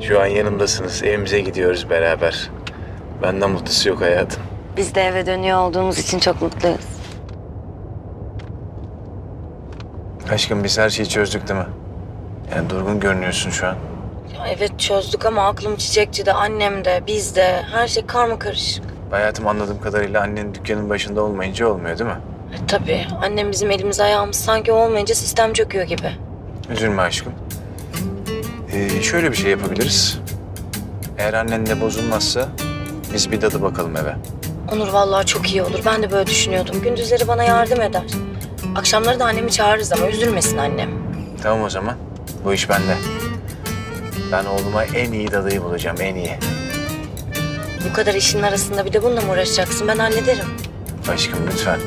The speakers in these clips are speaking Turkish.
Şu an yanımdasınız. Evimize gidiyoruz beraber. Benden mutlusu yok hayatım. Biz de eve dönüyor olduğumuz için çok mutluyuz. Aşkım biz her şeyi çözdük değil mi? Yani durgun görünüyorsun şu an. Ya evet çözdük ama aklım çiçekçide, annem de, biz de. Her şey karma karışık. Hayatım anladığım kadarıyla annen dükkanın başında olmayınca olmuyor değil mi? E, tabii annem bizim elimiz ayağımız sanki olmayınca sistem çöküyor gibi. Üzülme aşkım. Ee, şöyle bir şey yapabiliriz. Eğer annen de bozulmazsa biz bir dadı bakalım eve. Onur vallahi çok iyi olur. Ben de böyle düşünüyordum. Gündüzleri bana yardım eder. Akşamları da annemi çağırırız ama üzülmesin annem. Tamam o zaman. Bu iş bende. Ben oğluma en iyi dadıyı bulacağım, en iyi. Bu kadar işin arasında bir de bununla mı uğraşacaksın? Ben hallederim. Aşkım lütfen.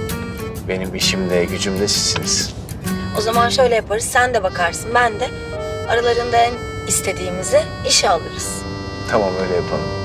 Benim işim de gücüm de sizsiniz. O zaman şöyle yaparız. Sen de bakarsın. Ben de aralarında en istediğimizi işe alırız. Tamam öyle yapalım.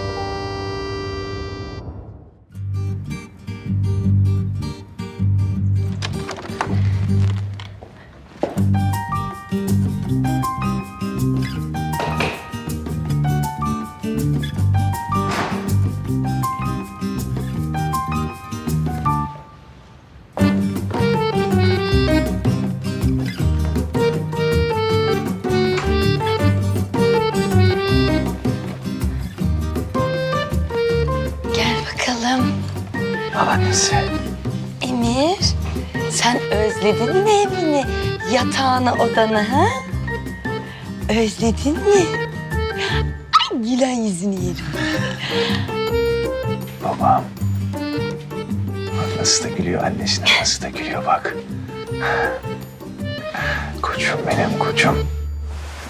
Bakalım. Al annesi. Emir, sen özledin mi evini, yatağını, odanı ha? Özledin mi? Ay, gülen yüzünü yerim. Babam. Bak nasıl da gülüyor annesine, nasıl da gülüyor bak. Koçum benim koçum.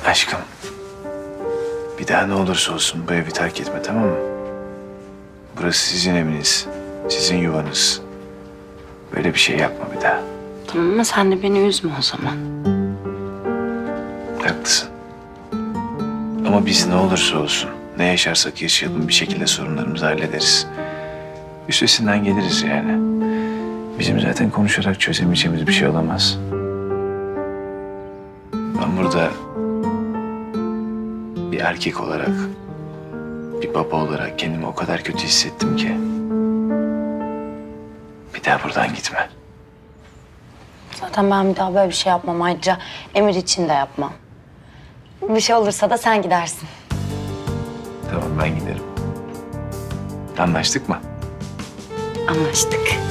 Aşkım. Bir daha ne olursa olsun bu evi terk etme tamam mı? Burası sizin eviniz, sizin yuvanız. Böyle bir şey yapma bir daha. Tamam ama sen de beni üzme o zaman. Haklısın. Ama biz ne olursa olsun, ne yaşarsak yaşayalım bir şekilde sorunlarımızı hallederiz. Üstesinden geliriz yani. Bizim zaten konuşarak çözemeyeceğimiz bir şey olamaz. Ben burada bir erkek olarak, bir baba olarak kendimi o kadar kötü hissettim ki. Bir daha buradan gitme. Zaten ben bir daha böyle bir şey yapmam. Ayrıca Emir için de yapmam. Bir şey olursa da sen gidersin. Tamam ben giderim. Anlaştık mı? Anlaştık.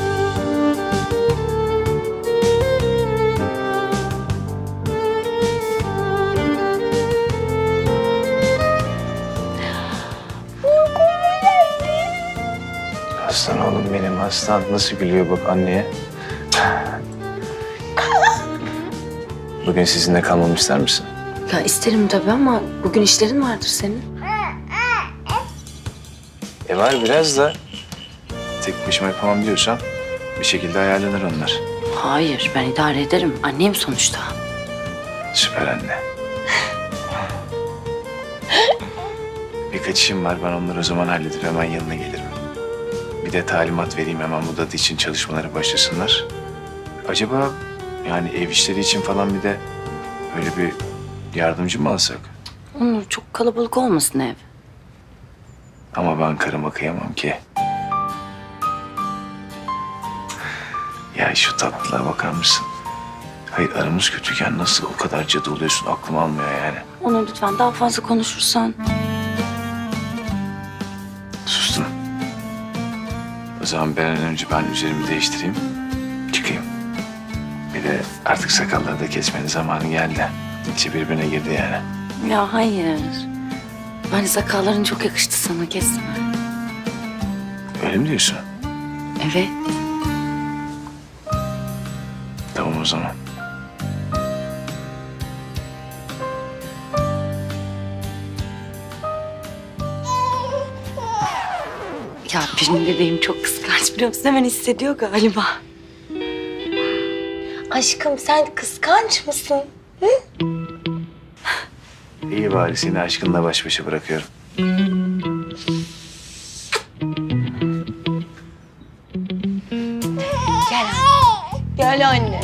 Benim aslan nasıl gülüyor bak anneye. Bugün sizinle kalmamı ister misin? Ya isterim tabii ama bugün işlerin vardır senin. E var biraz da tek başıma yapamam diyorsan bir şekilde ayarlanır onlar. Hayır, ben idare ederim. Annem sonuçta. Süper anne. Birkaç işim var ben onları o zaman halledip hemen yanına gelirim. Bir de talimat vereyim hemen bu dadı için çalışmaları başlasınlar. Acaba yani ev işleri için falan bir de böyle bir yardımcı mı alsak? Onur çok kalabalık olmasın ev. Ama ben karıma kıyamam ki. Ya şu tatlılığa bakar mısın? Hayır aramız kötüken nasıl o kadar cadı oluyorsun aklım almıyor yani. Onur lütfen daha fazla konuşursan. O zaman an önce ben üzerimi değiştireyim. Çıkayım. Bir de artık sakalları da kesmenin zamanı geldi. İçi birbirine girdi yani. Ya hayır. Bence sakalların çok yakıştı sana kesme. Öyle mi diyorsun? Evet. Tamam o zaman. Ya benim bebeğim çok kıskanç biliyor musun? Hemen hissediyor galiba. Aşkım sen kıskanç mısın? İyi bari seni aşkınla baş başa bırakıyorum. Gel anne. Gel anne.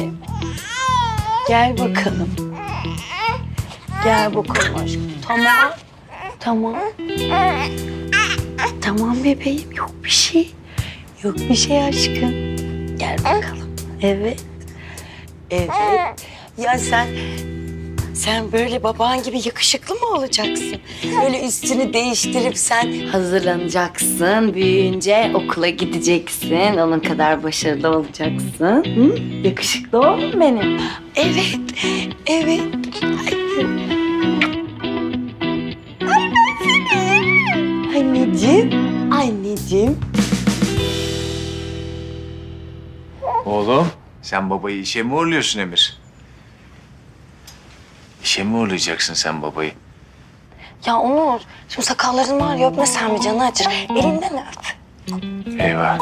Gel bakalım. Gel bakalım aşkım. Tamam. Tamam. Tamam bebeğim yok bir şey. Yok bir şey aşkım. Gel bakalım. Evet. Evet. Ya sen sen böyle baban gibi yakışıklı mı olacaksın? Böyle üstünü değiştirip sen hazırlanacaksın. Büyüyünce okula gideceksin. Onun kadar başarılı olacaksın. Hı? Yakışıklı oğlum benim. Evet, evet. Anneciğim. Oğlum sen babayı işe mi uğurluyorsun Emir? İşe mi uğurlayacaksın sen babayı? Ya Onur, şimdi sakalların var ya öpmesen mi canı acır? Elinden öp. Eyvah.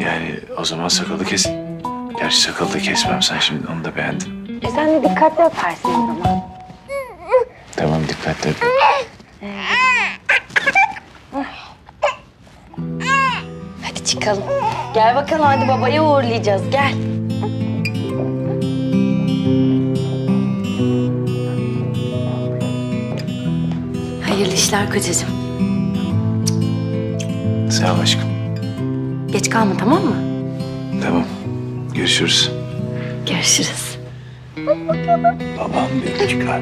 Yani o zaman sakalı kes. Gerçi sakalı da kesmem sen şimdi onu da beğendim. E sen de dikkatli öpersin o zaman. Tamam dikkatli öp. Hadi çıkalım. Gel bakalım hadi babayı uğurlayacağız gel. Hayırlı işler kocacığım. Sağ ol aşkım. Geç kalma tamam mı? Tamam. Görüşürüz. Görüşürüz. Babam beni çıkar.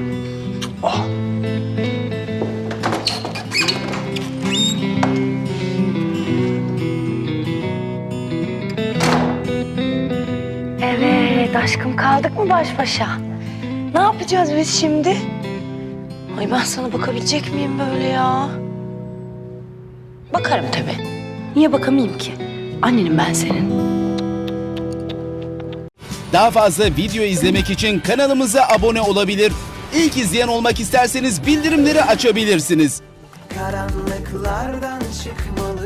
Oh. Evet aşkım kaldık mı baş başa? Ne yapacağız biz şimdi? Ay ben sana bakabilecek miyim böyle ya? Bakarım tabii. Niye bakamayayım ki? Annenim ben senin. Daha fazla video izlemek için kanalımıza abone olabilir. İlk izleyen olmak isterseniz bildirimleri açabilirsiniz. karanlıklardan çıkmalı